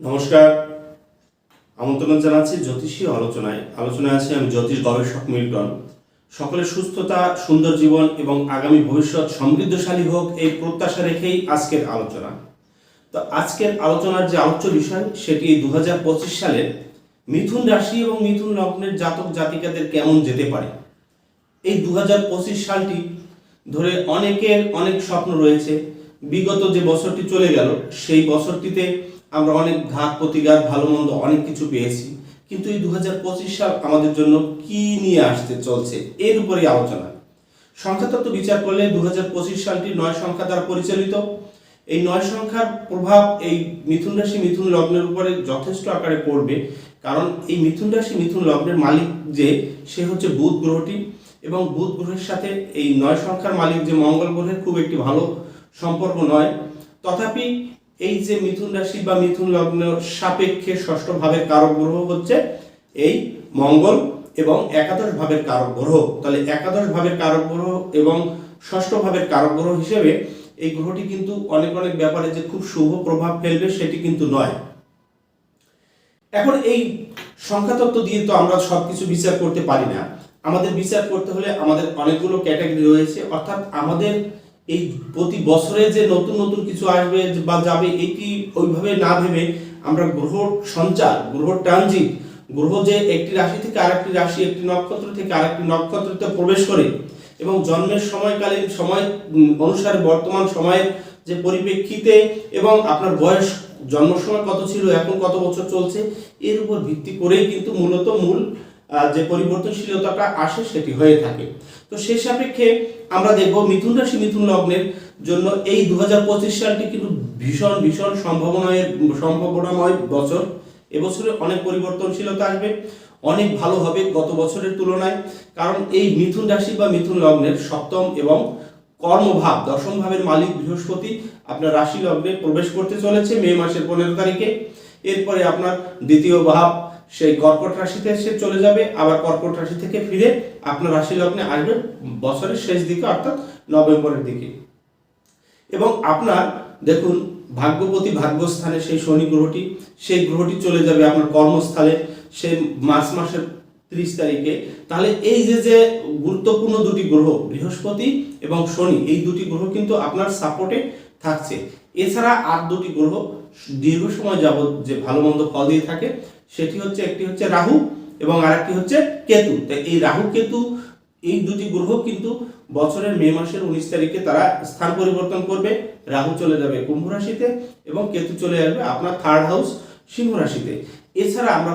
নমস্কার। আমন্ত্রণ জানাচ্ছি জ্যোতিষী আলোচনায়। আলোচনায় আছি আমি জ্যোতিষ গবেষক মিল্টন। সকলের সুস্থতা, সুন্দর জীবন এবং আগামী ভবিষ্যৎ সমৃদ্ধশালী হোক এই প্রত্যাশা রেখেই আজকের আলোচনা। তো আজকের আলোচনার যে আলোচ্য বিষয়, সেটি দু সালের মিথুন রাশি এবং মিথুন লগ্নের জাতক জাতিকাদের কেমন যেতে পারে? এই দু হাজার পঁচিশ সালটি ধরে অনেকের অনেক স্বপ্ন রয়েছে। বিগত যে বছরটি চলে গেল, সেই বছরটিতে আমরা অনেক ঘাত প্রতিঘাত, ভালো মন্দ অনেক কিছু পেয়েছি। কিন্তু এই দু হাজার পঁচিশ সাল আমাদের জন্য কি নিয়ে আসতে চলছে এর উপরেই আলোচনা। সংখ্যাতত্ত্ব বিচার করলে দু হাজার পঁচিশ সালটি নয় সংখ্যা দ্বারা পরিচালিত। এই নয় সংখ্যার প্রভাব এই মিথুন রাশি, মিথুন লগ্নের উপরে যথেষ্ট আকারে পড়বে। কারণ এই মিথুন রাশি, মিথুন লগ্নের মালিক যে, সে হচ্ছে বুধ গ্রহটি। এবং বুধ গ্রহের সাথে এই নয় সংখ্যার মালিক যে মঙ্গল গ্রহের খুব একটি ভালো সম্পর্ক নয়। তথাপি এই যে মিথুন রাশি বা মিথুন লগ্ন সাপেক্ষে ষষ্ঠ ভাবের কারক গ্রহ হচ্ছে এই মঙ্গল এবং একাদশ ভাবের কারক গ্রহ। তাহলে একাদশ ভাবের কারক গ্রহ এবং ষষ্ঠ ভাবের কারক গ্রহ হিসেবে এই গ্রহটি কিন্তু অনেক অনেক ব্যাপারে যে খুব শুভ প্রভাব ফেলবে সেটি কিন্তু নয়। এখন এই সংখ্যাতত্ত্ব দিয়ে তো আমরা সবকিছু বিচার করতে পারি না। আমাদের বিচার করতে হলে আমাদের অনেকগুলো ক্যাটাগরি রয়েছে। অর্থাৎ আমাদের এই প্রতি বছরে যে নতুন নতুন কিছু আসবে বা যাবে, এটি ওইভাবে না ভেবে আমরা গ্রহ সঞ্চার, গ্রহ ট্রানজিট, গ্রহ যে একটি রাশি থেকে আরেকটি রাশি, একটি নক্ষত্র থেকে আরেকটি নক্ষত্রতে প্রবেশ করে এবং জন্মের সময়কালীন সময় অনুসারে বর্তমান সময়ের যে পরিপ্রেক্ষিতে এবং আপনার বয়স, জন্ম সময় কত ছিল, এখন কত বছর চলছে, এর উপর ভিত্তি করেই কিন্তু মূলত মূল যে পরিবর্তনশীলতাটা আসে সেটি হয়ে থাকে। তো সে সাপেক্ষে আমরা দেখব মিথুন রাশি, মিথুন লগ্নের জন্য এই দু হাজার পঁচিশ সালটি কিন্তু ভীষণ ভীষণ সম্ভাবনায়, সম্ভাবনাময় বছর। এবছরে অনেক পরিবর্তনশীলতা আসবে, অনেক ভালো হবে গত বছরের তুলনায়, কারণ এই মিথুন রাশি বা মিথুন লগ্নের সপ্তম এবং কর্মভাব, দশম ভাবের মালিক বৃহস্পতি আপনার রাশি লগ্নে প্রবেশ করতে চলেছে মে মাসের পনেরো তারিখে। এরপরে আপনার দ্বিতীয় ভাব সেই কর্কট রাশিতে সে চলে যাবে, আবার কর্কট রাশি থেকে ফিরে আপনার রাশি লগ্নে আসবে বছরের শেষ দিকে, অর্থাৎ নভেম্বরের দিকে। এবং আপনার, দেখুন, ভাগ্যপতি ভাগ্যস্থানে সেই শনি গ্রহটি, সেই গ্রহটি চলে যাবে আপনার কর্মস্থলে, সেই মার্চ মাসের ত্রিশ তারিখে। তাহলে এই যে যে গুরুত্বপূর্ণ দুটি গ্রহ, বৃহস্পতি এবং শনি, এই দুটি গ্রহ কিন্তু আপনার সাপোর্টে থাকছে। এছাড়া আর দুটি গ্রহ দীর্ঘ সময় যাবৎ যে ভালো মন্দ ফল দিয়ে থাকে সেটি হচ্ছে একটি হচ্ছে রাহু এবং আরেকটি হচ্ছে কেতু। তাই এই রাহু, কেতু এই দুটি গ্রহ কিন্তু বছরের মে মাসের উনিশ তারিখে তারা স্থান পরিবর্তন করবে। রাহু চলে যাবে কুম্ভ রাশিতে এবং কেতু চলে আসবে আপনার থার্ড হাউস সিংহ রাশিতে। এছাড়া আমরা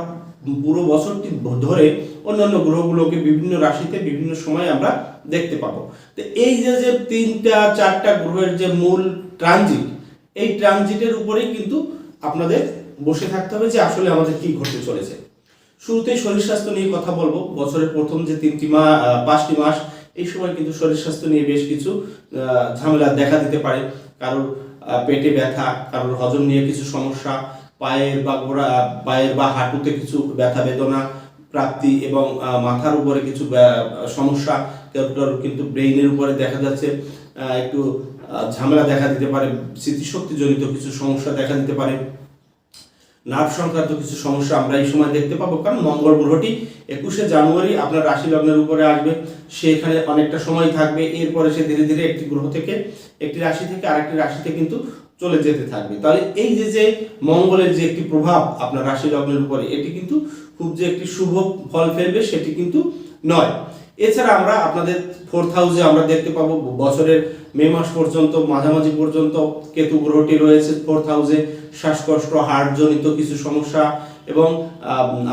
পুরো বছরটি ধরে অন্যান্য গ্রহগুলোকে বিভিন্ন রাশিতে বিভিন্ন সময় আমরা দেখতে পাবো। তো এই যে যে তিনটা, চারটা গ্রহের যে মূল ট্রানজিট এই ট্রানজিটের উপরেই কিন্তু আপনাদের বসে থাকতে হবে যে আসলে আমাদের কি ঘটতে চলেছে। শুরুতেই শরীর স্বাস্থ্য নিয়ে কথা বলব। বছরের প্রথম যে তিনটি মাস পাঁচটি মাস, এই সময় কিন্তু শরীর স্বাস্থ্য নিয়ে বেশ কিছু ঝামেলা দেখা দিতে পারে। কারোর পেটে ব্যথা, কারোর হজম নিয়ে কিছু সমস্যা, পায়ের বা গোড়া, পায়ের বা হাঁটুতে কিছু ব্যথা বেদনা, প্রাপ্তি এবং মাথার উপরে কিছু সমস্যা কারোর কিন্তু ব্রেইনের উপরে দেখা যাচ্ছে একটু ঝামেলা দেখা দিতে পারে, স্মৃতিশক্তিজনিত কিছু সমস্যা দেখা দিতে পারে। নার্ভ সংক্রান্ত কিছু সমস্যা আমরা এই সময় দেখতে পাবো। কারণ মঙ্গল গ্রহটি একুশে জানুয়ারি আপনার রাশি লগ্নের উপরে আসবে। সে এখানে অনেকটা সময় থাকবে। এরপরে সে ধীরে ধীরে একটি গ্রহ থেকে একটি রাশি থেকে আরেকটি রাশিতে কিন্তু চলে যেতে থাকবে। তাহলে এই যে যে মঙ্গলের যে একটি প্রভাব আপনার রাশি লগ্নের উপরে, এটি কিন্তু খুব যে একটি শুভ ফল ফেলবে সেটি কিন্তু নয়। এছাড়া আমরা আপনাদের ফোর্থ হাউসে আমরা দেখতে পাবো, বছরের মে মাস পর্যন্ত, মাঝামাঝি পর্যন্ত কেতু গ্রহটি রয়েছে ফোর্থ হাউসে শ্বাসকষ্ট হার্টজনিত কিছু সমস্যা এবং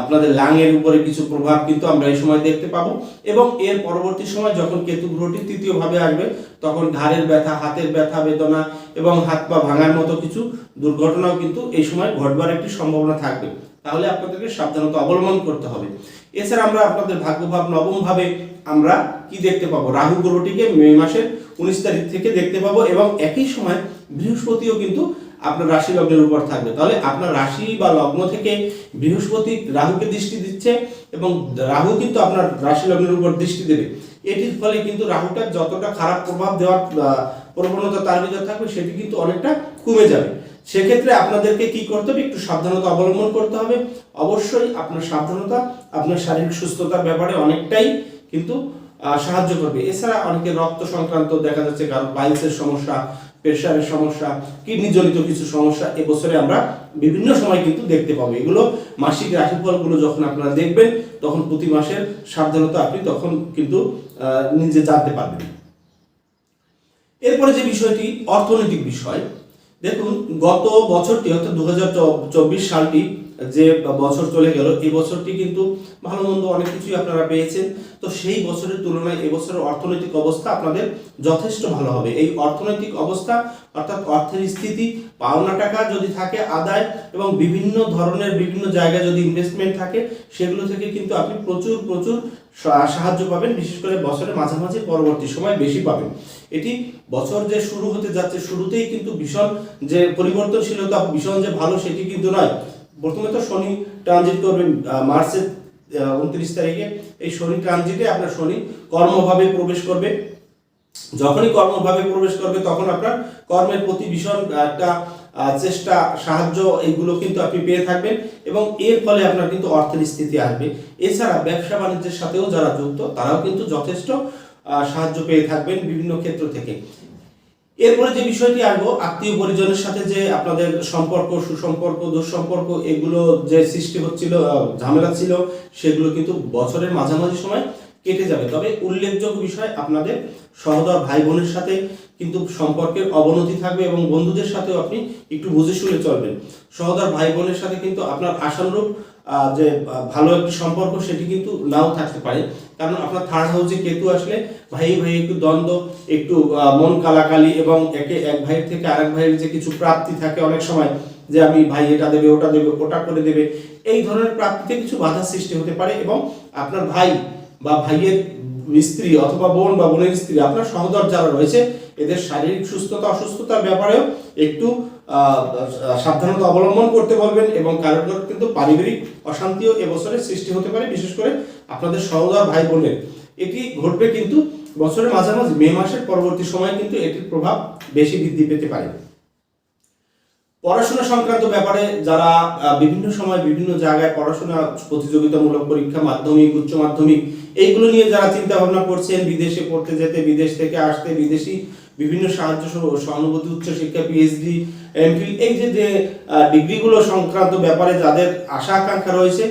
আপনাদের লাংয়ের উপরে কিছু প্রভাব কিন্তু আমরা এই সময় দেখতে পাবো। এবং এর পরবর্তী সময় যখন কেতু গ্রহটি তৃতীয় ভাবে আসবে, তখন ঘাড়ের ব্যথা, হাতের ব্যথা বেদনা এবং হাত পা ভাঙার মতো কিছু দুর্ঘটনাও কিন্তু এই সময় ঘটবার একটি সম্ভাবনা থাকবে। তাহলে আপনাদেরকে সাবধানতা অবলম্বন করতে হবে। এছাড়া আমরা আপনাদের ভাগ্যভাব নবম ভাবে আমরা কি দেখতে পাবো? রাহু গ্রহটিকে মে মাসের উনিশ তারিখ থেকে দেখতে পাবো এবং একই সময় বৃহস্পতিও কিন্তু আপনার রাশি লগ্নের উপর থাকবে। তাহলে আপনার রাশি বা লগ্ন থেকে বৃহস্পতি রাহুকে দৃষ্টি দিচ্ছে এবং রাহু কিন্তু আপনার রাশি লগ্নের উপর দৃষ্টি দেবে। এটির ফলে কিন্তু রাহুটার যতটা খারাপ প্রভাব দেওয়ার প্রবণতা তার ভিতরে থাকবে, সেটি কিন্তু অনেকটা কমে যাবে। সেক্ষেত্রে আপনাদেরকে কি করতে হবে? একটু সাবধানতা অবলম্বন করতে হবে। অবশ্যই আপনার সাবধানতা, আপনার শারীরিক সুস্থতার ব্যাপারে অনেকটাই কিন্তু সাহায্য করবে। এছাড়া অনেকে রক্ত সংক্রান্ত দেখা যাচ্ছে কারও পাইলসের সমস্যা প্রেশারের সমস্যা কিডনি জনিত কিছু সমস্যা, এবছরে আমরা বিভিন্ন সময় কিন্তু দেখতে পাবো। এগুলো মাসিক রাশিফলগুলো যখন আপনারা দেখবেন, তখন প্রতি মাসের সাবধানতা আপনি তখন কিন্তু নিজে জানতে পারবেন। এরপরে যে বিষয়টি, অর্থনৈতিক বিষয়। দেখুন, গত বছরটি অর্থাৎ দু সালটি যে বছর চলে গেল এই বছরটি কিন্তু ভালো মন্দ অনেক কিছুই আপনারা পেয়েছেন। তো সেই বছরের তুলনায় এবছরের অর্থনৈতিক অবস্থা আপনাদের যথেষ্ট ভালো হবে। এই অর্থনৈতিক অবস্থা অর্থাৎ অর্থের স্থিতি, পাওনা টাকা যদি থাকে আদায় এবং বিভিন্ন ধরনের বিভিন্ন জায়গায় যদি ইনভেস্টমেন্ট থাকে, সেগুলো থেকে কিন্তু আপনি প্রচুর প্রচুর সাহায্য পাবেন। বিশেষ করে বছরের মাঝামাঝি পরবর্তী সময় বেশি পাবেন। এটি বছর যে শুরু হতে যাচ্ছে, শুরুতেই কিন্তু ভীষণ যে পরিবর্তনশীলতা, ভীষণ যে ভালো, সেটি কিন্তু নয়। প্রথমে তো শনি ট্রানজিট করবে মার্চের উনত্রিশ তারিখে। এই শনি ট্রানজিটে আপনার শনি কর্মভাবে প্রবেশ করবে। যখনই কর্মভাবে প্রবেশ করবে, তখন আপনার কর্মের প্রতি ভীষণ একটা চেষ্টা, সাহায্য, এইগুলো কিন্তু আপনি পেয়ে থাকবেন এবং এর ফলে আপনার কিন্তু অর্থের স্থিতি আসবে। এছাড়া ব্যবসা বাণিজ্যের সাথেও যারা যুক্ত, তারাও কিন্তু যথেষ্ট সাহায্য পেয়ে থাকবেন বিভিন্ন ক্ষেত্র থেকে। এরপরে যে বিষয়টি আসব আত্মীয় পরিজনের সাথে যে আপনাদের সম্পর্ক, সুসম্পর্ক, দুঃসম্পর্ক, এগুলো যে সৃষ্টি হচ্ছিল ঝামেলা ছিল, সেগুলো কিন্তু বছরের মাঝামাঝি সময় কেটে যাবে। তবে উল্লেখযোগ্য বিষয়, আপনাদের সহদর ভাই বোনের সাথে কিন্তু সম্পর্কের অবনতি থাকবে এবং বন্ধুদের সাথেও আপনি একটু বুঝে শুনে চলবেন। সহদর ভাই বোনের সাথে কিন্তু আপনার আশানুরূপ যে ভালো একটি সম্পর্ক সেটি কিন্তু নাও থাকতে পারে। কারণ আপনার থার্ড হাউসে কেতু আসলে ভাই ভাই একটু দ্বন্দ্ব, একটু মন কালাকালি এবং একে এক ভাইয়ের থেকে আরেক ভাইয়ের যে কিছু প্রাপ্তি থাকে অনেক সময় যে আমি ভাই এটা দেবে, ওটা দেবে, ওটা করে দেবে, এই ধরনের প্রাপ্তিতে কিছু বাধা সৃষ্টি হতে পারে এবং আপনার ভাই বা ভাইয়ের স্ত্রী অথবা বোন বা বোনের স্ত্রী, আপনার সহদর যারা রয়েছে, এদের শারীরিক সুস্থতা, অসুস্থতার ব্যাপারেও একটু সাবধানতা অবলম্বন করতে বলবেন এবং কারোর কিন্তু পারিবারিক অশান্তিও এবছরে সৃষ্টি হতে পারে, বিশেষ করে আপনাদের সহদর ভাই বোনের। এটি ঘটবে কিন্তু বছরের মাঝামাঝি, মে মাসের পরবর্তী সময় কিন্তু এটির প্রভাব বেশি বৃদ্ধি পেতে পারে। পড়াশোনা সংক্রান্ত ব্যাপারে যারা বিভিন্ন সময় বিভিন্ন জায়গায় পড়াশোনা প্রতিযোগিতামূলক পরীক্ষা, মাধ্যমিক, উচ্চ মাধ্যমিক, এইগুলো নিয়ে যারা চিন্তা ভাবনা করছেন, বিদেশে পড়তে যেতে, বিদেশ থেকে আসতে, বিদেশি বিভিন্ন সাহায্য সহ- সহানুভূতি উচ্চ শিক্ষা পিএইচডি এমফিল এই যে যে ডিগ্রিগুলো সংক্রান্ত ব্যাপারে যাদের আশা আকাঙ্ক্ষা রয়েছে,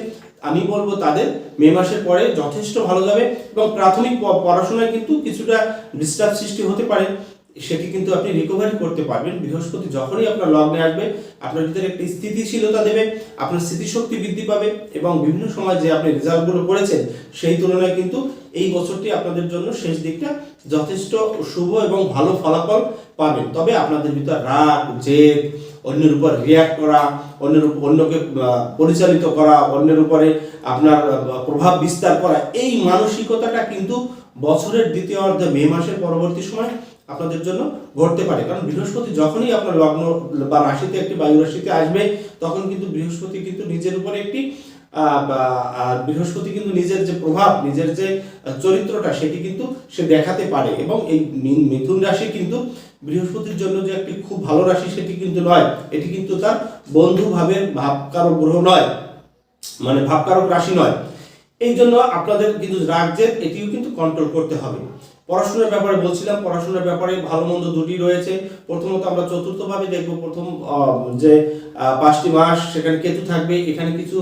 আমি বলব তাদের মে মাসের পরে যথেষ্ট ভালো যাবে এবং প্রাথমিক পড়াশোনায় কিন্তু কিছুটা ডিস্টার্ব সৃষ্টি হতে পারে। সেটি কিন্তু আপনি রিকভারি করতে পারবেন। বৃহস্পতি যখনই আপনার লগ্নে আসবে, আপনার ভিতরে একটি স্থিতিশীলতা দেবে, আপনার স্মৃতিশক্তি বৃদ্ধি পাবে এবং বিভিন্ন সময় যে আপনি রেজাল্টগুলো করেছেন, সেই তুলনায় কিন্তু এই বছরটি আপনাদের জন্য শেষ দিকটা যথেষ্ট শুভ এবং ভালো ফলাফল পাবেন। তবে আপনাদের ভিতর রাগ, জেদ, অন্যের উপর রিয়াক্ট করা, অন্যের অন্যকে পরিচালিত করা, অন্যের উপরে আপনার প্রভাব বিস্তার করা, এই মানসিকতাটা কিন্তু বছরের দ্বিতীয় অর্ধে মে মাসের পরবর্তী সময় আপনাদের জন্য ঘটতে পারে। কারণ বৃহস্পতি যখনই আপনার লগ্ন বা রাশিতে একটি বায়ু রাশিতে আসবে তখন কিন্তু বৃহস্পতি কিন্তু নিজের উপরে একটি আহ, বৃহস্পতি কিন্তু নিজের যে প্রভাব নিজের যে চরিত্রটা সেটি কিন্তু সে দেখাতে পারে। এবং এই মিথুন রাশি কিন্তু বৃহস্পতির জন্য যে একটি খুব ভালো রাশি সেটি কিন্তু নয়। এটি কিন্তু তার বন্ধু ভাবের ভাবকারক গ্রহ নয়। মানে ভাবকারক রাশি নয়। এই জন্য আপনাদের কিন্তু রাগ জেদ এটিও কিন্তু কন্ট্রোল করতে হবে। পড়াশোনার ব্যাপারে বলছিলাম, পড়াশোনার ব্যাপারে ভালো মন্দ দুটি রয়েছে। প্রথমত আমরা চতুর্থভাবে দেখব, প্রথম যে পাঁচটি মাস, সেখানে কেতু থাকবে, এখানে কিছু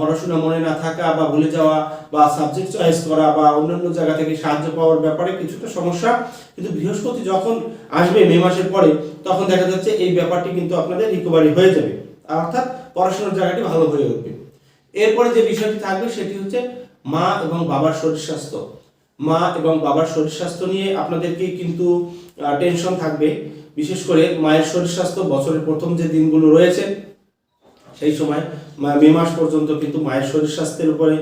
পড়াশোনা মনে না থাকা বা ভুলে যাওয়া বা সাবজেক্ট চয়েস করা বা অন্যান্য জায়গা থেকে সাহায্য পাওয়ার ব্যাপারে কিছুটা সমস্যা। কিন্তু বৃহস্পতি যখন আসবে, মে মাসের পরে, তখন দেখা যাচ্ছে এই ব্যাপারটি কিন্তু আপনাদের রিকভারি হয়ে যাবে। অর্থাৎ পড়াশোনার জায়গাটি ভালো হয়ে উঠবে। এরপরে যে বিষয়টি থাকবে, সেটি হচ্ছে মা এবং বাবার শরীর স্বাস্থ্য। মা এবং বাবার শরীর স্বাস্থ্য নিয়ে আপনাদেরকে কিন্তু টেনশন থাকবে। বিশেষ করে মায়ের শরীর স্বাস্থ্য বছরের প্রথম যে দিনগুলো রয়েছে, সেই সময়, মা- মাস পর্যন্ত কিন্তু মায়ের শরীর স্বাস্থ্যের উপরে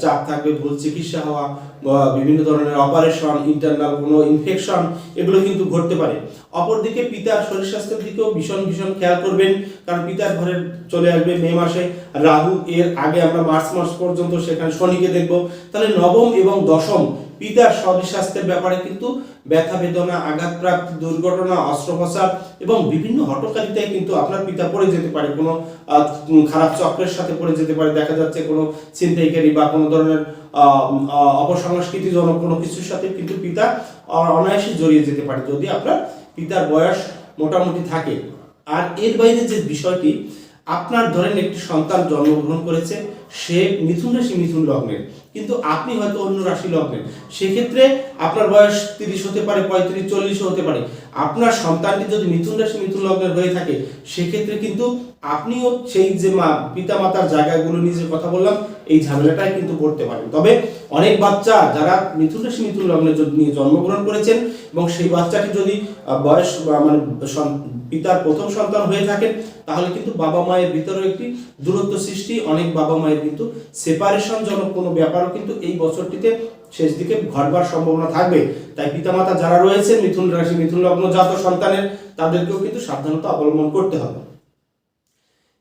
চাপ থাকবে, ভুল চিকিৎসা হওয়া বা বিভিন্ন ধরনের অপারেশন ইন্টারনাল কোনো ইনফেকশন এগুলো কিন্তু ঘটতে পারে। অপরদিকে পিতার শরীর স্বাস্থ্যের দিকেও ভীষণ ভীষণ খেয়াল করবেন, কারণ পিতার ঘরে চলে আসবে মে মাসে। রাহু এর আগে আমরা মার্চ মাস পর্যন্ত সেখানে শনিকে দেখব। তাহলে নবম এবং দশম পিতার স্বাস্থ্যের ব্যাপারে কিন্তু ব্যথা বেদনা, আঘাতপ্রাপ্তি দুর্ঘটনা, অস্ত্রোপচার এবং বিভিন্ন হটকারিতায় কিন্তু আপনার পিতা পড়ে যেতে পারে। কোনো খারাপ চক্রের সাথে পড়ে যেতে পারে। দেখা যাচ্ছে কোনো ছিনতাইকারী বা কোনো ধরনের অপসংস্কৃতিজনক কোনো কিছুর সাথে কিন্তু পিতা অনায়াসে জড়িয়ে যেতে পারে। যদি আপনার পিতার বয়স মোটামুটি থাকে। আর এর বাইরে যে বিষয়টি আপনার ধরেন একটি সন্তান জন্মগ্রহণ করেছে, সে মিথুন রাশি মিথুন লগ্নের? কিন্তু আপনি হয়তো অন্য রাশি লগ্নের। সেক্ষেত্রে আপনার বয়স তিরিশ হতে পারে, পঁয়ত্রিশ, চল্লিশও হতে পারে। আপনার সন্তানটি যদি মিথুন রাশি, মিথুন লগ্নের হয়ে থাকে, সেক্ষেত্রে কিন্তু আপনিও সেই যে মা পিতা মাতার জায়গাগুলো নিয়ে যে কথা বললাম, এই ঝামেলাটাই কিন্তু করতে পারেন। তবে অনেক বাচ্চা যারা মিথুন রাশি, মিথুন লগ্নে নিয়ে জন্মগ্রহণ করেছেন এবং সেই বাচ্চাটি যদি বয়স মানে পিতার প্রথম সন্তান হয়ে থাকেন, তাহলে কিন্তু বাবা মায়ের ভিতরে একটি দূরত্ব সৃষ্টি, অনেক বাবা মায়ের কিন্তু সেপারেশন জনক কোনো ব্যাপারও কিন্তু এই বছরটিতে শেষ দিকে ঘটবার সম্ভাবনা থাকবে। তাই পিতামাতা যারা রয়েছেন, মিথুন রাশি, মিথুন লগ্ন জাত সন্তানের, তাদেরকেও কিন্তু সাবধানতা অবলম্বন করতে হবে।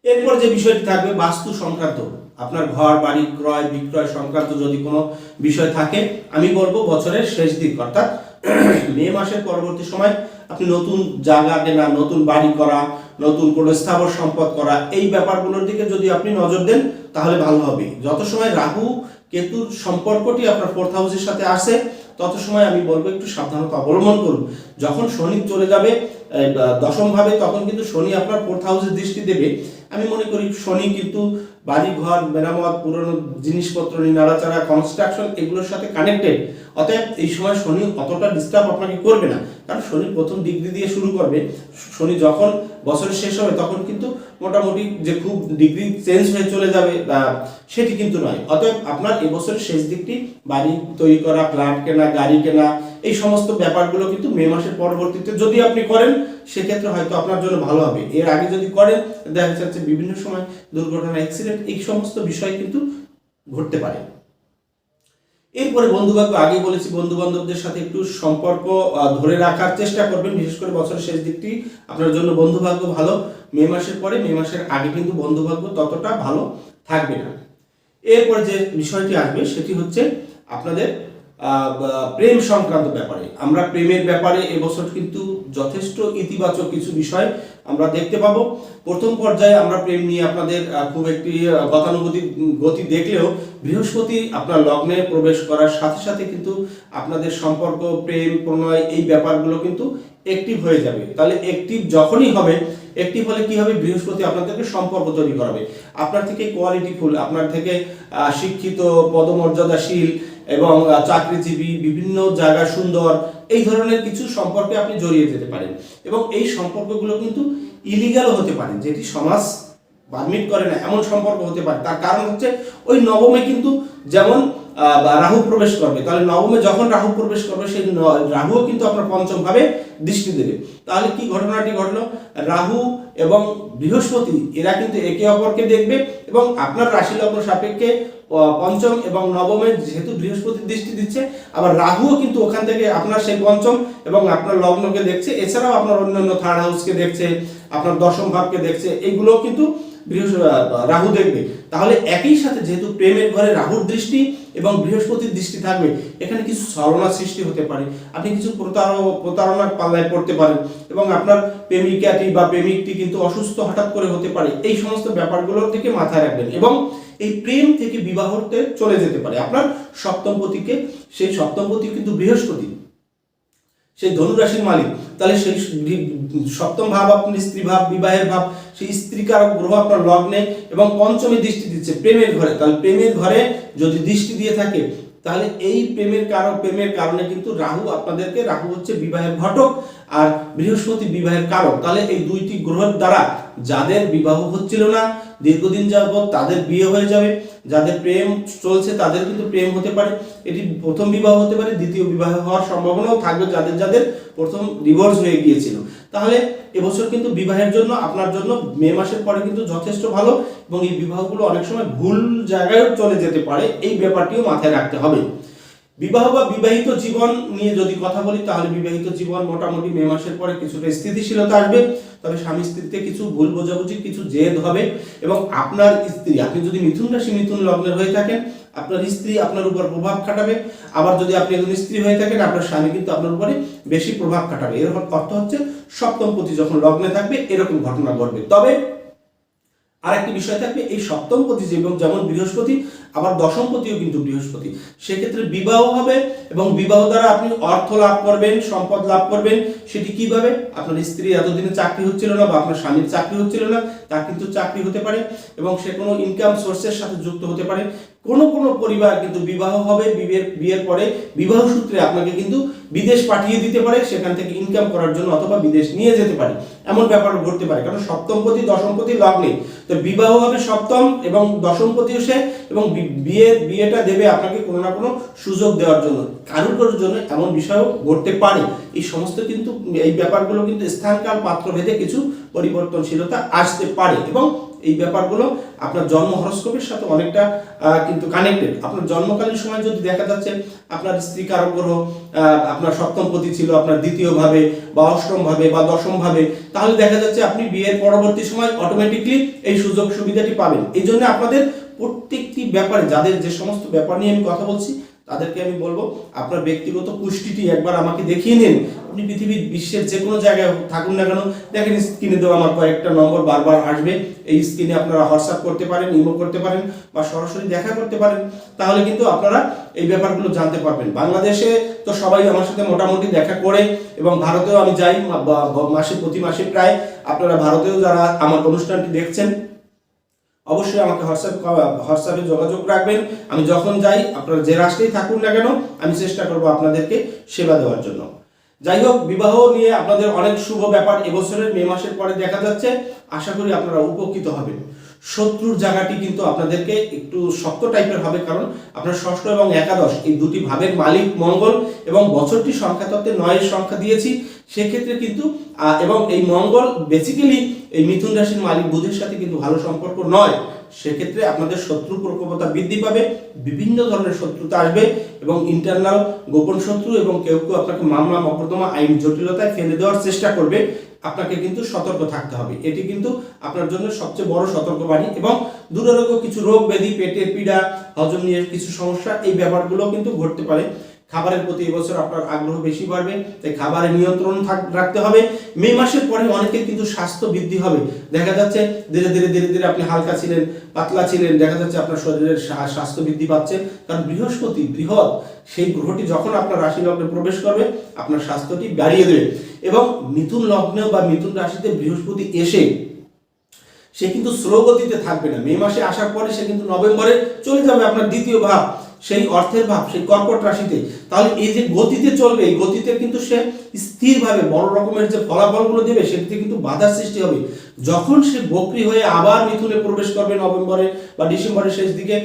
এরপর যে বিষয়টি থাকবে, বাস্তু সংক্রান্ত। আপনার ঘর, বাড়ি, ক্রয়, বিক্রয় সংক্রান্ত যদি কোনো বিষয় থাকে, আমি বলব বছরের শেষ দিক, অর্থাৎ মে মাসের পরবর্তী সময় আপনি নতুন জায়গা কেনা, নতুন বাড়ি করা, নতুন কোনো স্থাবর সম্পদ করা, এই ব্যাপারগুলোর দিকে যদি আপনি নজর দেন, তাহলে ভালো হবে। যত সময় রাহু, কেতুর সম্পর্কটি আপনার ফোর্থ হাউসের সাথে আসে, তত সময় আমি বলব একটু সাবধানতা অবলম্বন করুন। যখন শনি চলে যাবে এই, আহ, দশম ভাবে তখন কিন্তু শনি আপনার ফোর্থ হাউসের দৃষ্টি দেবে। আমি মনে করি শনি কিন্তু বাড়ি ঘর মেরামত পুরনো জিনিসপত্র নিয়ে নাড়াচাড়া কনস্ট্রাকশন এগুলোর সাথে কানেক্টেড অতএব এই সময় শনি অতটা ডিস্টার্ব আপনাকে করবে না। কারণ শনি প্রথম ডিগ্রি দিয়ে শুরু করবে। শনি যখন বছরের শেষ হবে তখন কিন্তু মোটামুটি যে খুব ডিগ্রি চেঞ্জ হয়ে চলে যাবে সেটি কিন্তু নয়। অতএব আপনার এবছরের শেষ দিকটি বাড়ি তৈরি করা ফ্ল্যাট কেনা গাড়ি কেনা এই সমস্ত ব্যাপারগুলো কিন্তু মে মাসের পরবর্তীতে যদি আপনি করেন, সেক্ষেত্রে হয়তো আপনার জন্য ভালো হবে। এর আগে যদি করেন, দেখা যাচ্ছে বিভিন্ন সময় দুর্ঘটনা অ্যাক্সিডেন্ট এই সমস্ত বিষয় কিন্তু ঘটতে পারে। এরপরে বন্ধু বান্ধব আগে বলেছি বন্ধু বান্ধবদের সাথে একটু সম্পর্ক ধরে রাখার চেষ্টা করবেন। বিশেষ করে বছরের শেষ দিকটি আপনার জন্য বন্ধু ভাগ্য ভালো। মে মাসের পরে, মে মাসের আগে কিন্তু বন্ধু ভাগ্য ততটা ভালো থাকবে না। এরপরে যে বিষয়টি আসবে, সেটি হচ্ছে আপনাদের প্রেম সংক্রান্ত ব্যাপারে। আমরা প্রেমের ব্যাপারে এবছর কিন্তু যথেষ্ট ইতিবাচক কিছু বিষয় আমরা দেখতে পাবো। প্রথম পর্যায়ে আমরা প্রেম নিয়ে আপনাদের খুব একটি আহ, গতানুগতিক গতি দেখলেও বৃহস্পতি আপনার লগ্নে প্রবেশ করার সাথে সাথে কিন্তু আপনাদের সম্পর্ক প্রেম প্রণয় এই ব্যাপারগুলো কিন্তু অ্যাক্টিভ হয়ে যাবে। তাহলে অ্যাক্টিভ যখনই হবে অ্যাক্টিভ হলে কি হবে? বৃহস্পতি আপনাদেরকে সম্পর্ক তৈরি করাবে। আপনার থেকে কোয়ালিটিফুল আপনার থেকে শিক্ষিত পদমর্যাদাশীল এবং চাকরিজীবী, বিভিন্ন জায়গা সুন্দর, এই ধরনের কিছু সম্পর্কে আপনি জড়িয়ে যেতে পারেন। এবং এই সম্পর্কগুলো কিন্তু ইলিগালও হতে পারে, যেটি সমাজ পারমিট করে না, এমন সম্পর্ক হতে পারে। তার কারণ হচ্ছে, ওই নবমে কিন্তু যেমন রাহু প্রবেশ করবে, তাহলে নবমে যখন রাহু প্রবেশ করবে, সেই রাহুও কিন্তু আপনার পঞ্চম ভাবে দৃষ্টি দেবে। তাহলে কি ঘটনাটি ঘটলো? রাহু এবং বৃহস্পতি, এরা কিন্তু একে অপরকে দেখবে এবং আপনার রাশি লগ্ন সাপেক্ষে পঞ্চম এবং নবমে যেহেতু বৃহস্পতির দৃষ্টি দিচ্ছে, আবার রাহুও কিন্তু ওখান থেকে আপনার সেই পঞ্চম এবং আপনার লগ্নকে দেখছে। এছাড়াও আপনার অন্যান্য থার্ড হাউসকে দেখছে, আপনার দশম ভাবকে দেখছে। এইগুলোও কিন্তু বৃহস্পতি রাহু দেখবে। তাহলে একই সাথে যেহেতু প্রেমের ঘরে রাহুর দৃষ্টি এবং বৃহস্পতির দৃষ্টি থাকবে, এখানে কিছু ছলনা সৃষ্টি হতে পারে। আপনি কিছু প্রতার প্রতারণার পাল্লায় পড়তে পারেন এবং আপনার প্রেমিকাটি বা প্রেমিকটি কিন্তু অসুস্থ হঠাৎ করে হতে পারে। এই সমস্ত ব্যাপারগুলোর দিকে মাথায় রাখবেন এবং এই প্রেম থেকে বিবাহতে চলে যেতে পারে। আপনার সপ্তমপতিকে সেই সপ্তমপতি কিন্তু বৃহস্পতি। সেই ধনুরাশির মালিক। তাহলে সেই সপ্তম ভাব আপনার স্ত্রী ভাব, বিবাহের ভাব, সেই স্ত্রী কারক গ্রহ আপনার লগ্নে এবং পঞ্চমে দৃষ্টি দিচ্ছে প্রেমের ঘরে। তাহলে প্রেমের ঘরে যদি দৃষ্টি দিয়ে থাকে, তাহলে এই প্রেমের কারণ, প্রেমের কারণে কিন্তু রাহু আপনাদেরকে, রাহু হচ্ছে বিবাহের ঘটক। আর বৃহস্পতি বিবাহের কারক তাহলে এই দুইটি গ্রহের দ্বারা যাদের বিবাহ হচ্ছিল না, দীর্ঘদিন যাবত তাদের বিয়ে হয়ে যাবে, যাদের প্রেম চলছে তাদের কিন্তু প্রেম হতে পারে, এটি প্রথম বিবাহ হতে পারে, দ্বিতীয় বিবাহ হওয়ার সম্ভাবনাও থাকবে যাদের যাদের প্রথম ডিভোর্স হয়ে গিয়েছিল। তাহলে এবছর কিন্তু বিবাহের জন্য, আপনার জন্য মে মাসের পরে কিন্তু যথেষ্ট ভালো এবং এই বিবাহগুলো অনেক সময় ভুল জায়গায়ও চলে যেতে পারে, এই ব্যাপারটিও মাথায় রাখতে হবে। বিবাহ বা বিবাহিত জীবন নিয়ে যদি কথা বলি, তাহলে বিবাহিত জীবন মোটামুটি মে মাসের পরে কিছুটা স্থিতিশীলতা আসবে। তবে স্বামী স্ত্রীতে কিছু ভুল বোঝাবুঝি, কিছু জেদ হবে এবং আপনার স্ত্রী, আপনি যদি মিথুন রাশি, মিথুন লগ্নের হয়ে থাকেন, আপনার স্ত্রী আপনার উপর প্রভাব খাটাবে। আবার যদি আপনি একজন স্ত্রী হয়ে থাকেন, আপনার স্বামী কিন্তু আপনার উপরে বেশি প্রভাব খাটাবে। এরকম অর্থ হচ্ছে সপ্তম পতি যখন লগ্নে থাকবে, এরকম ঘটনা ঘটবে। তবে আরেকটি বিষয় থাকবে, এই সপ্তম পতি এবং যেমন বৃহস্পতি, আবার দশম পতিও কিন্তু বৃহস্পতি। সেক্ষেত্রে বিবাহ হবে এবং বিবাহ দ্বারা আপনি অর্থ লাভ করবেন, সম্পদ লাভ করবেন, সেটি কীভাবে? আপনার স্ত্রী এতদিনে চাকরি হচ্ছিল না বা আপনার স্বামীর চাকরি হচ্ছিল না, তার কিন্তু চাকরি হতে পারে এবং সে কোনো ইনকাম সোর্সের সাথে যুক্ত হতে পারে। কোনো কোনো পরিবার কিন্তু বিবাহ হবে, বিয়ের বিয়ের পরে বিবাহ সূত্রে আপনাকে কিন্তু বিদেশ পাঠিয়ে দিতে পারে, সেখান থেকে ইনকাম করার জন্য অথবা বিদেশ নিয়ে যেতে পারে। এমন ব্যাপার ঘটতে পারে। কারণ সপ্তমপতি দশমপতি লগ্নে তো বিবাহ হবে সপ্তম এবং দশমপতিও সে এবং বিয়ে, বিয়েটা দেবে আপনাকে কোনো না কোনো সুযোগ দেওয়ার জন্য। কারোর কারোর জন্য এমন বিষয়ও ঘটতে পারে। এই সমস্ত কিন্তু, এই ব্যাপারগুলো কিন্তু স্থানকাল পাত্র ভেদে কিছু পরিবর্তনশীলতা আসতে পারে এবং এই ব্যাপারগুলো আপনার জন্ম হরস্কোপের সাথে অনেকটা কিন্তু কানেক্টেড আপনার জন্মকালীন সময় যদি দেখা যাচ্ছে, আপনার স্ত্রী কারক গ্রহ আপনার সপ্তম পতি ছিল, আপনার দ্বিতীয় ভাবে বা অষ্টম ভাবে বা দশম ভাবে তাহলে দেখা যাচ্ছে আপনি বিয়ের পরবর্তী সময় অটোমেটিকলি এই সুযোগ সুবিধাটি পাবেন। এই জন্য আপনাদের প্রত্যেকটি ব্যাপারে, যাদের যে সমস্ত ব্যাপার নিয়ে আমি কথা বলছি তাদেরকে আমি বলব, আপনার ব্যক্তিগত পুষ্টিটি একবার আমাকে দেখিয়ে নিন। আপনি পৃথিবীর বিশ্বের যে কোনো জায়গায় থাকুন না কেন, দেখেন স্ক্রিনে দেওয়া আমার কয়েকটা নম্বর বারবার আসবে। এই স্ক্রিনে আপনারা হোয়াটসঅ্যাপ করতে পারেন, ইমো করতে পারেন, বা সরাসরি দেখা করতে পারেন, তাহলে কিন্তু আপনারা এই ব্যাপারগুলো জানতে পারবেন। বাংলাদেশে তো সবাই আমার সাথে মোটামুটি দেখা করে, এবং ভারতেও আমি যাই মাসে, প্রতি মাসে প্রায়। আপনারা ভারতেও যারা আমার অনুষ্ঠানটি দেখছেন অবশ্যই আমাকে হোয়াটসঅ্যাপ হোয়াটসঅ্যাপে যোগাযোগ রাখবেন। আমি যখন যাই, আপনারা যে রাষ্ট্রেই থাকুন না কেন, আমি চেষ্টা করব আপনাদেরকে সেবা দেওয়ার জন্য। যাই হোক, বিবাহ নিয়ে আপনাদের অনেক শুভ ব্যাপার। এবছরের মে মাসের পরে দেখা যাচ্ছে, আশা করি আপনারা উপকৃত হবেন। শত্রুর জায়গাটি কিন্তু আপনাদেরকে একটু শক্ত টাইপের হবে, কারণ আপনার ষষ্ঠ এবং একাদশ, এই দুটি ভাবের মালিক মঙ্গল এবং বছরটি সংখ্যা তত্ত্বে নয়ের সংখ্যা দিয়েছি। সেক্ষেত্রে কিন্তু এবং এই মঙ্গল বেসিক্যালি এই মিথুন রাশির মালিক বুধের সাথে কিন্তু ভালো সম্পর্ক নয়। সেক্ষেত্রে আপনাদের শত্রু প্রকোপতা বৃদ্ধি পাবে, বিভিন্ন ধরনের শত্রুতা আসবে এবং ইন্টারনাল গোপন শত্রু এবং কেউ কেউ আপনাকে মামলা, মকদ্দমা, আইন জটিলতায় ফেলে দেওয়ার চেষ্টা করবে। আপনাকে কিন্তু সতর্ক থাকতে হবে। এটি কিন্তু আপনার জন্য সবচেয়ে বড় সতর্কবাণী এবং দুরারোগ্য কিছু রোগ, ব্যাধি পেটের পীড়া, হজম নিয়ে কিছু সমস্যা এই ব্যাপারগুলো কিন্তু ঘটতে পারে। খাবারের প্রতি এবছর আপনার আগ্রহ বেশি বাড়বে, তাই খাবারে নিয়ন্ত্রণ রাখতে হবে। মে মাসের পরে অনেকের কিন্তু স্বাস্থ্য বৃদ্ধি হবে। দেখা যাচ্ছে ধীরে ধীরে ধীরে ধীরে আপনি হালকা ছিলেন, পাতলা ছিলেন, দেখা যাচ্ছে আপনার শরীরের স্বাস্থ্য বৃদ্ধি পাচ্ছে। কারণ বৃহস্পতি, বৃহৎ, সেই গ্রহটি যখন আপনার রাশি লগ্নে প্রবেশ করবে, আপনার স্বাস্থ্যটি বাড়িয়ে দেবে। এবং মিথুন লগ্নেও বা মিথুন রাশিতে বৃহস্পতি এসে সে কিন্তু স্লো গতিতে থাকবে না। মে মাসে আসার পরে সে কিন্তু নভেম্বরে চলে যাবে। আপনার দ্বিতীয় ভাব সেই অর্থের ভাব, সেই কর্কট রাশিতে, তাহলে এই যে গতিতে চলবে, এই গতিতে কিন্তু সে স্থিরভাবে বড় রকমের যে ফলাফলগুলো দেবে, সেটিতে কিন্তু বাধার সৃষ্টি হবে। যখন সে বকরি হয়ে আবার মিথুনে প্রবেশ করবে নভেম্বরে বা ডিসেম্বরের শেষ দিকে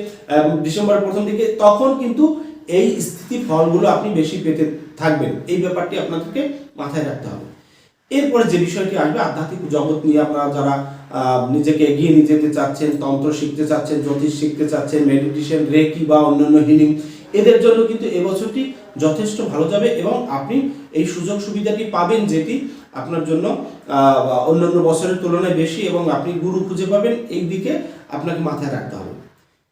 ডিসেম্বরের প্রথম দিকে, তখন কিন্তু এই স্থিতি ফলগুলো আপনি বেশি পেতে থাকবেন। এই ব্যাপারটি আপনাদেরকে মাথায় রাখতে হবে। এরপরে যে বিষয়টি আসবে, আধ্যাত্মিক জগৎ নিয়ে আপনারা যারা নিজেকে এগিয়ে নিয়ে যেতে চাচ্ছেন, তন্ত্র শিখতে চাচ্ছেন, জ্যোতিষ শিখতে চাচ্ছেন মেডিটেশন রেকি বা অন্যান্য হিলিং এদের জন্য কিন্তু এবছরটি যথেষ্ট ভালো যাবে এবং আপনি এই সুযোগ সুবিধাটি পাবেন যেটি আপনার জন্য অন্যান্য বছরের তুলনায় বেশি এবং আপনি গুরু খুঁজে পাবেন, এই দিকে আপনাকে মাথায় রাখতে হবে।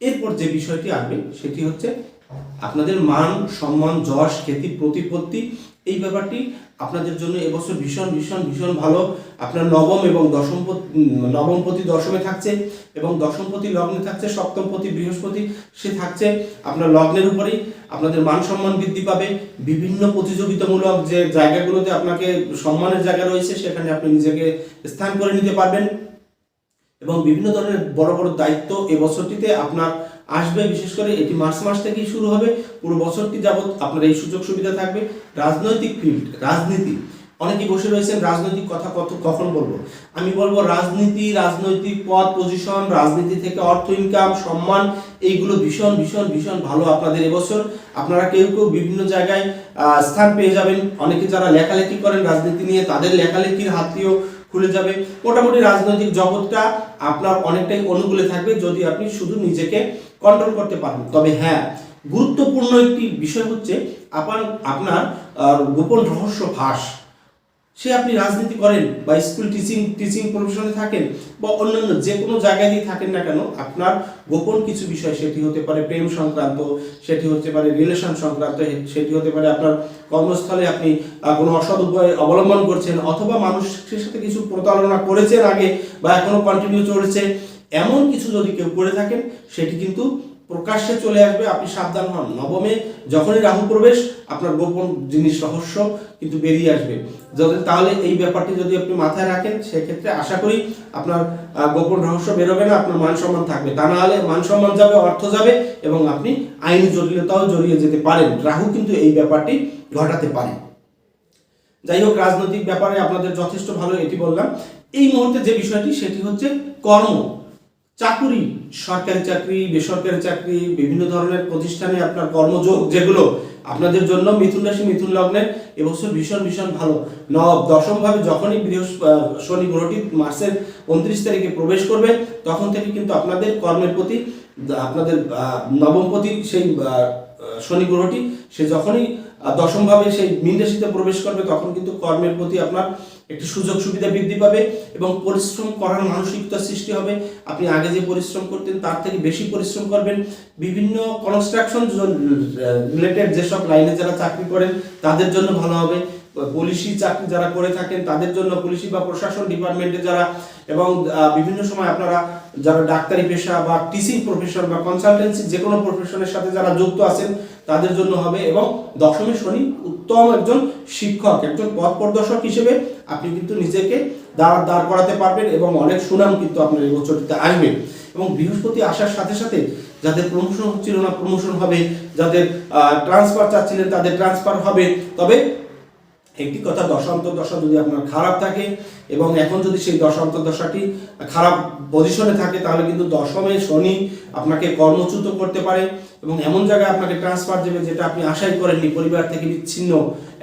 এরপর যে বিষয়টি আসবে, সেটি হচ্ছে আপনাদের মান, সম্মান, যশ, খ্যাতি, প্রতিপত্তি এই ব্যাপারটি আপনাদের জন্য এবছর ভীষণ ভীষণ ভীষণ ভালো। আপনার নবম এবং দশমপতি নবমপতি দশমে থাকছে এবং দশমপতি লগ্নে থাকছে সপ্তমপতি বৃহস্পতি সে থাকছে। আপনার লগ্নের উপরেই আপনাদের মান সম্মান বৃদ্ধি পাবে। বিভিন্ন প্রতিযোগিতামূলক যে জায়গাগুলোতে আপনাকে সম্মানের জায়গা রয়েছে, সেখানে আপনি নিজেকে স্থান করে নিতে পারবেন। এবং বিভিন্ন ধরনের বড় বড় দায়িত্ব এবছরটিতে আপনার আসবে, বিশেষ করে এটি মার্চ মাস থেকেই শুরু হবে। পুরো বছরটি যাবৎ আপনার এই সুযোগ সুবিধা থাকবে। রাজনৈতিক ফিল্ড রাজনীতি। অনেকে বসে রয়েছেন, রাজনৈতিক কথা কত, কখন বলব? আমি বলব রাজনীতি, রাজনৈতিক পদ পজিশন রাজনীতি থেকে অর্থ ইনকাম সম্মান, এইগুলো ভীষণ ভীষণ ভীষণ ভালো আপনাদের এবছর। আপনারা কেউ কেউ বিভিন্ন জায়গায় স্থান পেয়ে যাবেন। অনেকে যারা লেখালেখি করেন রাজনীতি নিয়ে, তাদের লেখালেখির হাতটিও খুলে যাবে। মোটামুটি রাজনৈতিক জগৎটা আপনার অনেকটাই অনুকূলে থাকবে। যদি আপনি শুধু নিজেকে কন্ট্রোল করতে পারেন তবে হ্যাঁ গুরুত্বপূর্ণ একটি বিষয় হচ্ছে আপনার আপনার গোপন রহস্য ফাঁস। সে আপনি রাজনীতি করেন বা স্কুল টিচিং টিচিং প্রফেশনে থাকেন বা অন্যান্য যে কোনো জায়গায় দিয়ে থাকেন না কেন, আপনার গোপন কিছু বিষয়, সেটি হতে পারে প্রেম সংক্রান্ত, সেটি হতে পারে রিলেশন সংক্রান্ত সেটি হতে পারে আপনার কর্মস্থলে আপনি কোনো অসৎ উপায় অবলম্বন করছেন অথবা মানুষের সাথে কিছু প্রতারণা করেছেন আগে বা এখনও কন্টিনিউ চলেছে এমন কিছু যদি কেউ করে থাকেন, সেটি কিন্তু প্রকাশ্যে চলে আসবে। আপনি সাবধান হন। নবমে যখনই রাহু প্রবেশ, আপনার গোপন জিনিস, রহস্য কিন্তু বেরিয়ে আসবে। যদি তাহলে এই ব্যাপারটি যদি আপনি মাথায় রাখেন, সেক্ষেত্রে আশা করি আপনার গোপন রহস্য বেরোবে না, আপনার মান সম্মান থাকবে। তা না হলে মান সম্মান যাবে, অর্থ যাবে এবং আপনি আইনি জটিলতাও জড়িয়ে যেতে পারেন। রাহু কিন্তু এই ব্যাপারটি ঘটাতে পারে। যাই হোক, রাজনৈতিক ব্যাপারে আপনাদের যথেষ্ট ভালো এটি বললাম। এই মুহূর্তে যে বিষয়টি, সেটি হচ্ছে কর্ম। চাকুরি, সরকারি চাকরি, বেসরকারি চাকরি, বিভিন্ন ধরনের প্রতিষ্ঠানে আপনার কর্মযোগ যেগুলো আপনাদের জন্য মিথুন রাশি, মিথুন লগ্নের এবছর ভীষণ ভীষণ ভালো। নব, দশম ভাবে যখনই শনি গ্রহটি মার্চের উনত্রিশ তারিখে প্রবেশ করবে, তখন থেকে কিন্তু আপনাদের কর্মের প্রতি, আপনাদের নবম নবমপতি সেই শনি গ্রহটি, সে যখনই দশমভাবে সেই মীন রাশিতে প্রবেশ করবে, তখন কিন্তু কর্মের প্রতি আপনার একটি সুযোগ সুবিধা বৃদ্ধি পাবে এবং পরিশ্রম করার মানসিকতা সৃষ্টি হবে। আপনি আগে যে পরিশ্রম করতেন, তার থেকে বেশি পরিশ্রম করবেন। বিভিন্ন কনস্ট্রাকশন রিলেটেড যেসব লাইনে যারা চাকরি করেন, তাদের জন্য ভালো হবে। পুলিশি চাকরি যারা করে থাকেন, তাদের জন্য পুলিশি বা প্রশাসন ডিপার্টমেন্টে যারা এবং বিভিন্ন সময় আপনারা যারা ডাক্তারি পেশা বা টিচিং প্রফেশন বা কনসালটেন্সি যে কোনো প্রফেশনের সাথে যারা যুক্ত আছেন, তাদের জন্য হবে এবং দশমী শনি উত্তম একজন শিক্ষক, একজন পথ প্রদর্শক হিসেবে আপনি কিন্তু নিজেকে দাঁড় দাঁড় করাতে পারবেন এবং অনেক সুনাম কিন্তু আপনার এই বছরটিতে আসবে। এবং বৃহস্পতি আসার সাথে সাথে যাদের প্রমোশন হচ্ছিল না প্রমোশন হবে, যাদের ট্রান্সফার চাচ্ছিলেন তাদের ট্রান্সফার হবে। তবে একটি কথা দশা যদি আপনার খারাপ থাকে এবং এখন যদি সেই দশাটি খারাপ পজিশনে থাকে, তাহলে কিন্তু দশমে শনি আপনাকে কর্মচ্যুত করতে পারে এবং এমন জায়গায় আপনাকে ট্রান্সফার দেবে যেটা আপনি আশাই করেননি। পরিবার থেকে বিচ্ছিন্ন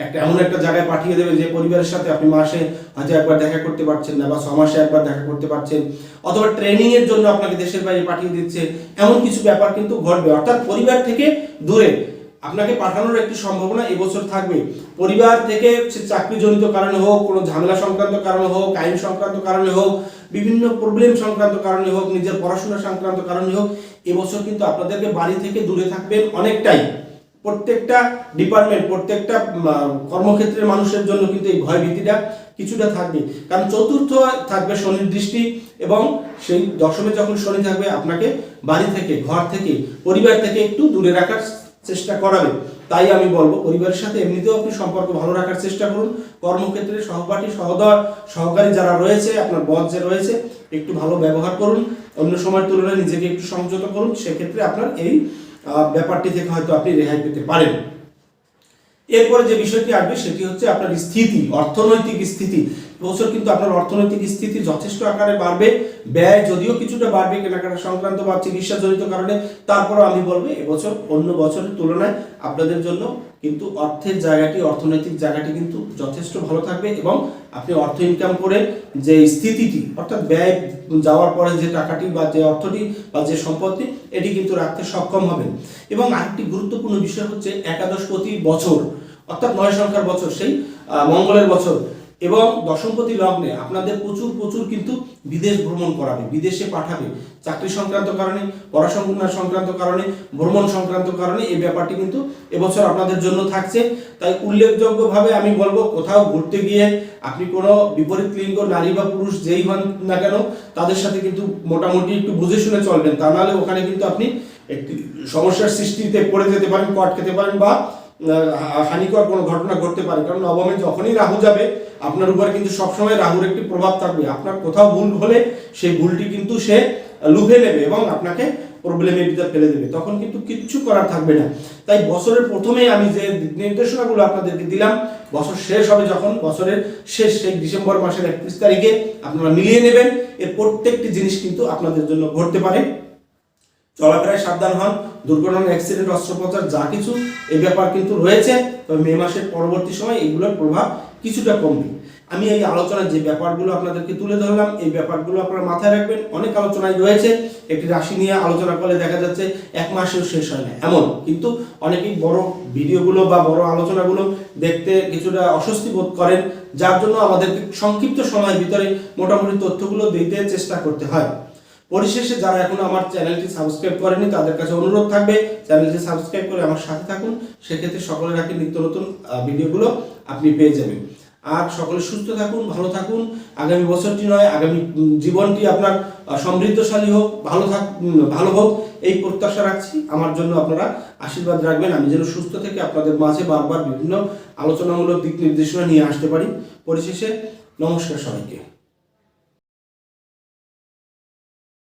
একটা, এমন একটা জায়গায় পাঠিয়ে দেবে যে পরিবারের সাথে আপনি মাসে হয়তো একবার দেখা করতে পারছেন না বা ছ মাসে একবার দেখা করতে পারছেন অথবা ট্রেনিং এর জন্য আপনাকে দেশের বাইরে পাঠিয়ে দিচ্ছে। এমন কিছু ব্যাপার কিন্তু ঘটবে। অর্থাৎ পরিবার থেকে দূরে আপনাকে পাঠানোর একটি সম্ভাবনা এবছর থাকবে। পরিবার থেকে সে চাকরিজনিত কারণে হোক, কোনো ঝামেলা সংক্রান্ত কারণে হোক, আইন সংক্রান্ত কারণে হোক, বিভিন্ন প্রবলেম সংক্রান্ত কারণে হোক, নিজের পড়াশোনা সংক্রান্ত কারণে হোক, এবছর কিন্তু আপনাদেরকে বাড়ি থেকে দূরে থাকবেন অনেকটাই। প্রত্যেকটা ডিপার্টমেন্ট প্রত্যেকটা কর্মক্ষেত্রের মানুষের জন্য কিন্তু এই ভয় ভীতিটা কিছুটা থাকবে। কারণ চতুর্থ থাকবে শনির দৃষ্টি এবং সেই দশমে যখন শনি থাকবে, আপনাকে বাড়ি থেকে, ঘর থেকে, পরিবার থেকে একটু দূরে রাখার চেষ্টা করাবে। তাই আমি বলব, পরিবারের সাথে এমনিতেও আপনি সম্পর্ক ভালো রাখার চেষ্টা করুন। কর্মক্ষেত্রে সহপাঠী, সহদর, সহকারী যারা রয়েছে, আপনার বস যে রয়েছে, একটু ভালো ব্যবহার করুন। অন্য সময়ের তুলনায় নিজেকে একটু সংযত করুন। সেক্ষেত্রে আপনার এই ব্যাপারটি থেকে হয়তো আপনি রেহাই পেতে পারেন। এরপরে যে বিষয়টি আসবে সেটি হচ্ছে আপনার স্থিতি, অর্থনৈতিক স্থিতি। বছর কিন্তু আপনার অর্থনৈতিক স্থিতি যথেষ্ট আকারে বাড়বে, ব্যয় যদিও কিছুটা বাড়বে কেনাকাটা সংক্রান্ত বা চিকিৎসা জড়িত কারণে। তারপরও আমি বলব, এবছর, অন্য বছরের তুলনায় আপনাদের জন্য কিন্তু অর্থের জায়গাটি, অর্থনৈতিক জায়গাটি কিন্তু যথেষ্ট ভালো থাকবে এবং আপনি অর্থ ইনকাম করে যে স্থিতিটি, অর্থাৎ ব্যয় যাওয়ার পরে যে টাকাটি বা যে অর্থটি বা যে সম্পত্তি, এটি কিন্তু রাখতে সক্ষম হবেন। এবং আরেকটি গুরুত্বপূর্ণ বিষয় হচ্ছে একাদশ প্রতি বছর, অর্থাৎ নয় সংখ্যার বছর, সেই মঙ্গলের বছর এবং দশমপতি লগ্নে আপনাদের প্রচুর প্রচুর কিন্তু বিদেশ ভ্রমণ করাবে, বিদেশে পাঠাবে। চাকরি সংক্রান্ত কারণে পড়াশোনা সংক্রান্ত কারণে, ভ্রমণ সংক্রান্ত কারণে এই ব্যাপারটি কিন্তু এবছর আপনাদের জন্য থাকছে। তাই উল্লেখযোগ্যভাবে আমি বলব, কোথাও ঘুরতে গিয়ে আপনি কোনো বিপরীত লিঙ্গ, নারী বা পুরুষ যেই হন না কেন, তাদের সাথে কিন্তু মোটামুটি একটু বুঝে শুনে চলবেন। তা নাহলে ওখানে কিন্তু আপনি একটি সমস্যার সৃষ্টিতে পড়ে যেতে পারেন, কট খেতে পারেন বা হানিকর কোনো ঘটনা ঘটতে পারে। কারণ নবমে যখনই রাহু যাবে, আপনার উপর কিন্তু সবসময় রাহুর একটি প্রভাব থাকবে। আপনার কোথাও ভুল হলে সেই ভুলটি কিন্তু সে লুভে নেবে এবং আপনাকে প্রবলেমের ভিতর ফেলে দেবে। তখন কিন্তু কিচ্ছু করার থাকবে না। তাই বছরের প্রথমেই আমি যে নির্দেশনাগুলো আপনাদেরকে দিলাম, বছর শেষ হবে যখন, বছরের শেষ, সেই ডিসেম্বর মাসের একত্রিশ তারিখে আপনারা মিলিয়ে নেবেন। এর প্রত্যেকটি জিনিস কিন্তু আপনাদের জন্য ঘটতে পারে। চলাফেরায় সাবধান হন, দুর্ঘটনা অ্যাক্সিডেন্ট অস্ত্রোপচার, যা কিছু এই ব্যাপার কিন্তু রয়েছে। তবে মে মাসের পরবর্তী সময় এগুলোর প্রভাব কিছুটা কমবে। আমি এই আলোচনার যে ব্যাপারগুলো আপনাদেরকে তুলে ধরলাম, এই ব্যাপারগুলো আপনারা মাথায় রাখবেন। অনেক আলোচনায় রয়েছে। একটি রাশি নিয়ে আলোচনা করলে দেখা যাচ্ছে এক মাসেও শেষ হয় না। এমন, কিন্তু অনেকেই বড় ভিডিওগুলো বা বড় আলোচনাগুলো দেখতে কিছুটা অস্বস্তি বোধ করেন, যার জন্য আমাদেরকে সংক্ষিপ্ত সময়ের ভিতরে মোটামুটি তথ্যগুলো দিতে চেষ্টা করতে হয়। পরিশেষে যারা এখনও আমার চ্যানেলটি সাবস্ক্রাইব করেনি, তাদের কাছে অনুরোধ থাকবে চ্যানেলটি সাবস্ক্রাইব করে আমার সাথে থাকুন। সেক্ষেত্রে সকলের আগে নিত্য নতুন ভিডিওগুলো আপনি পেয়ে যাবেন। আর সকলে সুস্থ থাকুন, ভালো থাকুন। আগামী বছরটি নয়, আগামী জীবনটি আপনার সমৃদ্ধশালী হোক, ভালো থাক ভালো হোক, এই প্রত্যাশা রাখছি। আমার জন্য আপনারা আশীর্বাদ রাখবেন। আমি যেন সুস্থ থেকে আপনাদের মাঝে বারবার বিভিন্ন আলোচনামূলক দিক নির্দেশনা নিয়ে আসতে পারি। পরিশেষে নমস্কার সবাইকে।